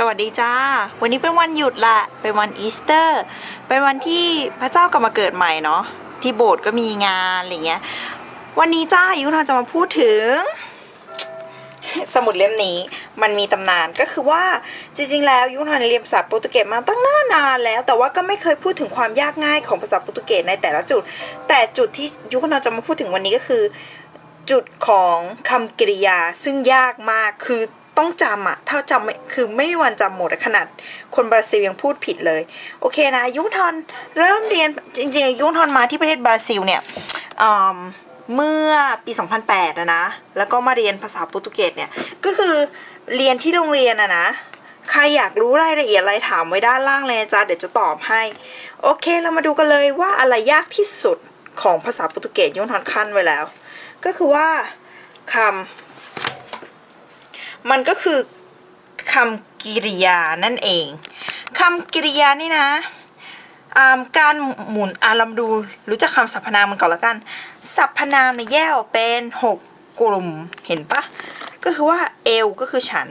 สวัสดีจ้า วันนี้เป็นวันหยุดละเป็นวันอีสเตอร์ เป็นวันที่พระเจ้ากลับมาเกิดใหม่เนาะ ที่โบสถ์ก็มีงานอะไรเงี้ย วันนี้จ้ายุทธาจะมาพูดถึง สมุดเล่มนี้ มันมีตำนานก็คือว่าจริงๆ แล้วยุทธาเรียนภาษาโปรตุเกสมาตั้งนานนานแล้ว แต่ว่าก็ไม่เคยพูดถึงความยากง่ายของภาษาโปรตุเกสในแต่ละจุด แต่จุดที่ยุทธาจะมาพูดถึงวันนี้ก็คือ จุดของคำกริยาซึ่งยากมากคือ ต้องจำอะถ้าจำไม่คือไม่มีวันจำหมดขนาด คนบราซิลยังพูดผิดเลย โอเคนะยุทอนเริ่มเรียนจริงๆยุทอนมาที่ประเทศบราซิลเนี่ยเมื่อปี 2008นะนะ แล้วก็มาเรียนภาษาโปรตุเกสเนี่ย ก็คือเรียนที่โรงเรียนอะนะ ใครอยากรู้รายละเอียดอะไรถามไว้ด้านล่างเลยนะจ๊ะเดี๋ยวจะตอบให้ โอเคเรามาดูกันเลยว่าอะไรยากที่สุดของภาษาโปรตุเกสยุทอนขั้นไว้แล้ว ก็คือว่าคำ มันก็คือคำกริยานั่นเองคำกริยานี่นะอ่าการหมุนอาลองดูรู้จักคำสรรพนามมันก่อนละกัน สรรพนามในแยกเป็นหกกลุ่มเห็นปะก็คือว่าเอลก็คือฉัน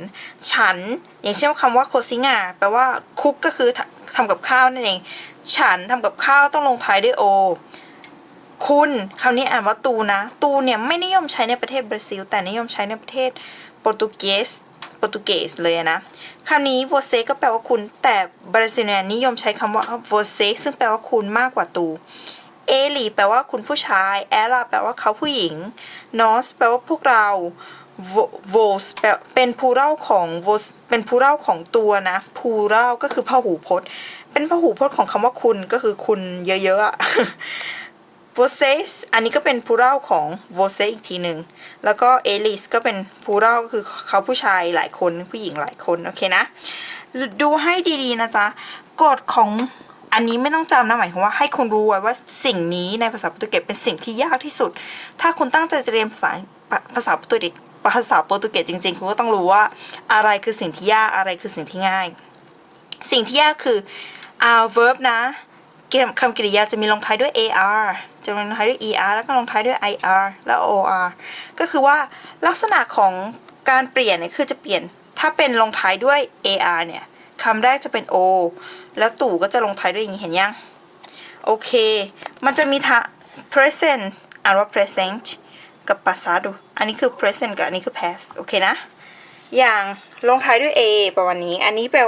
ฉัน อย่างเช่นคำว่าโคซิงาแปลว่าคุกก็คือทำกับข้าวนั่นเอง ฉันทำกับข้าวต้องลงท้ายด้วยโอคุณคำนี้อ่านว่าตูนะ ตูเนี่ยไม่นิยมใช้ในประเทศบราซิล แต่นิยมใช้ในประเทศ ปรตุเกสโปรตุเกสเลยนะคำนี้ você ก็แปลว่าคุณ แต่บราซิลเนี่ยนิยมใช้คำว่า você ซึ่งแปลว่าคุณมากกว่าตูเอลีแปลว่าคุณผู้ชาย แอลาแปลว่าเขาผู้หญิงนอสแปลว่าพวกเราโวสเป็นพูเร่าของโวสเป็นพูเร่าของตัวนะพูเร่าก็คือพหูพจน์ เป็นพหูพจน์ของคำว่าคุณก็คือคุณเยอะๆอะ vocês อันนี้ก็เป็นพูเร่าของ você อีกทีหนึ่งแล้วก็ elis ก็เป็นพูเร่าก็คือเขาผู้ชายหลายคนผู้หญิงหลายคน โอเคนะ ดูให้ดีๆนะจ๊ะกฎของอันนี้ไม่ต้องจำนะหมายถึงว่าให้คุณรู้ไว้ว่าสิ่งนี้ในภาษาโปรตุเกสเป็นสิ่งที่ยากที่สุด ถ้าคุณตั้งใจจะเรียนภาษาภาษาโปรตุเกสภาษาโปรตุเกสจริงๆ คุณก็ต้องรู้ว่าอะไรคือสิ่งที่ยากอะไรคือสิ่งที่ง่าย สิ่งที่ยากคือ our verb นะ คำกริยาจะมีลงท้ายด้วย ar จะลงท้ายด้วย er แล้วก็ลงท้ายด้วย ir แล้ว or ก็คือว่าลักษณะของการเปลี่ยนเนี่ยคือจะเปลี่ยนถ้าเป็นลงท้ายด้วย ar เนี่ยคำแรกจะเป็น o แล้วตู่ก็จะลงท้ายด้วยอย่างนี้เห็นยัง โอเค มันจะมีทา present อ่านว่า present กับ passado อันนี้คือ present กับอันนี้คือ past โอเคนะ อย่างลงท้ายด้วย a ประมาณนี้ อันนี้แปล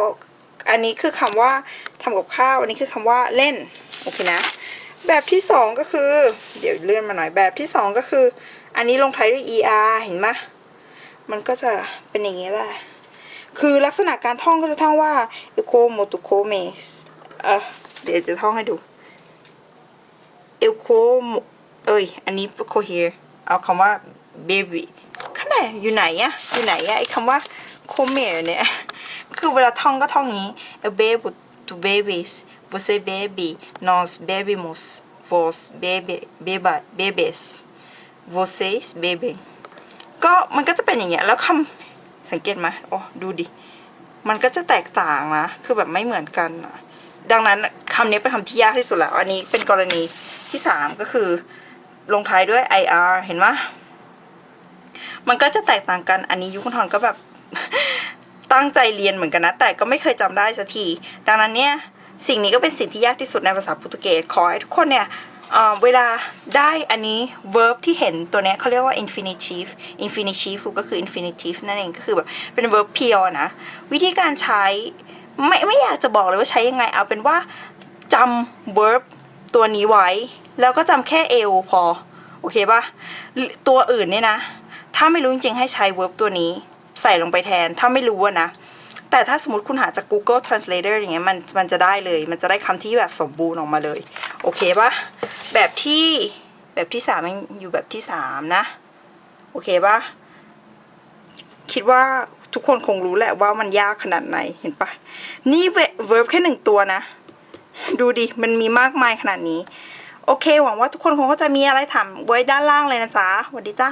อันนี้คือคำว่าทำกับข้าว อันนี้คือคำว่าเล่น โอเคนะ แบบที่สองก็คือ เดี๋ยวเลื่อนมาหน่อย แบบที่สองก็คือ อันนี้ลงท้ายด้วย er เห็นไหมมันก็จะเป็นอย่างนี้แหละ คือลักษณะการท่องก็จะท่องว่า eco motuko me เออเดี๋ยวจะท่องให้ดู eco เอ้ย อันนี้ cohere เอาคำว่า baby ข้างในอยู่ไหนอะอยู่ไหนอะไอคำว่า co me เนี่ย คือเวลาท่องก็ท่องอย่างนี้ eu bebo tu bebes você bebe nós bebemos vós bebe beba bebes vocês bebem ก็มันก็จะเป็นอย่างเงี้ยแล้วคำสังเกตไหมโอ้ดูดิ มันก็จะแตกต่างนะ คือแบบไม่เหมือนกันนะดังนั้นคำนี้เป็นคำที่ยากที่สุดแล้ว อันนี้เป็นกรณีที่สามก็คือ ลงท้ายด้วย ir เห็นไหมมันก็จะแตกต่างกัน อันนี้ยุคทอนก็แบบ ตั้งใจเรียนเหมือนกันนะ แต่ก็ไม่เคยจำได้สักที ดังนั้นเนี่ยสิ่งนี้ก็เป็นสิ่งที่ยากที่สุดในภาษาโปรตุเกสขอให้ทุกคนเนี่ยเออเวลาได้อันนี้ verb ที่เห็นตัวเนี้ยเขาเรียกว่า infinitive infinitive ก็คือ infinitive นั่นเองก็คือแบบเป็น verb pure นะ วิธีการใช้ไม่ไม่อยากจะบอกเลยว่าใช้ยังไง เอาเป็นว่าจำ verb ตัวนี้ไว้ แล้วก็จำแค่เอวพอ โอเคปะตัวอื่นเนี่ยนะ ถ้าไม่รู้จริงๆให้ใช้ verb ตัวนี้ ใส่ลงไปแทน ถ้าไม่รู้นะ แต่ถ้าสมมติคุณหาจาก Google Translator อย่างเงี้ยมันมันจะได้เลย มันจะได้คำที่แบบสมบูรณ์ออกมาเลย โอเคปะแบบที่แบบที่สามยังอยู่แบบที่สามนะ โอเคปะคิดว่าทุกคนคงรู้แหละว่ามันยากขนาดไหนเห็นปะนี่ verb แค่หนึ่งตัวนะ ดูดิ มันมีมากมายขนาดนี้ โอเค หวังว่าทุกคนคงก็จะมีอะไรถามไว้ด้านล่างเลยนะจ๊ะสวัสดีจ้า